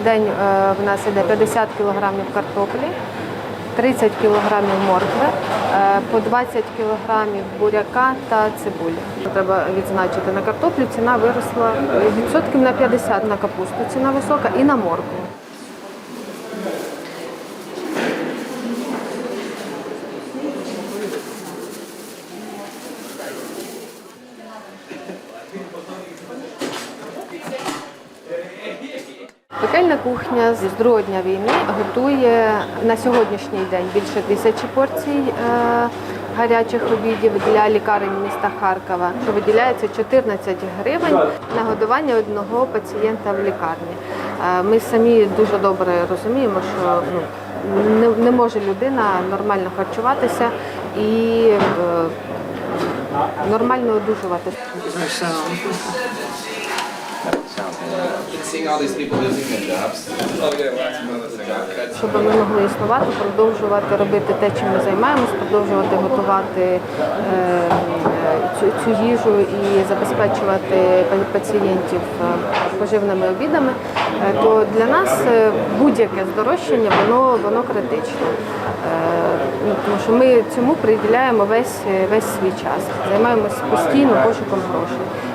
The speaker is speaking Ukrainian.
В день е, в нас іде 50 кілограмів картоплі, 30 кілограмів моркви, е, по 20 кілограмів буряка та цибулі. Треба відзначити на картоплю ціна виросла е, відсотків на 50 на капусту. Ціна висока і на моркву. Пекельна кухня з другого дня війни готує на сьогоднішній день більше тисячі порцій е, гарячих обідів для лікарень міста Харкова. Що виділяється 14 гривень на годування одного пацієнта в лікарні. Е, ми самі дуже добре розуміємо, що ну, не, не може людина нормально харчуватися і е, нормально одужувати. Щоб ми могли існувати, продовжувати робити те, чим ми займаємось, продовжувати готувати е, цю, цю їжу і забезпечувати пацієнтів е, поживними обідами, е, то для нас будь-яке здорожчання воно, воно критичне. Ну, Тому що ми цьому приділяємо весь, весь свій час, займаємося постійно пошуком грошей.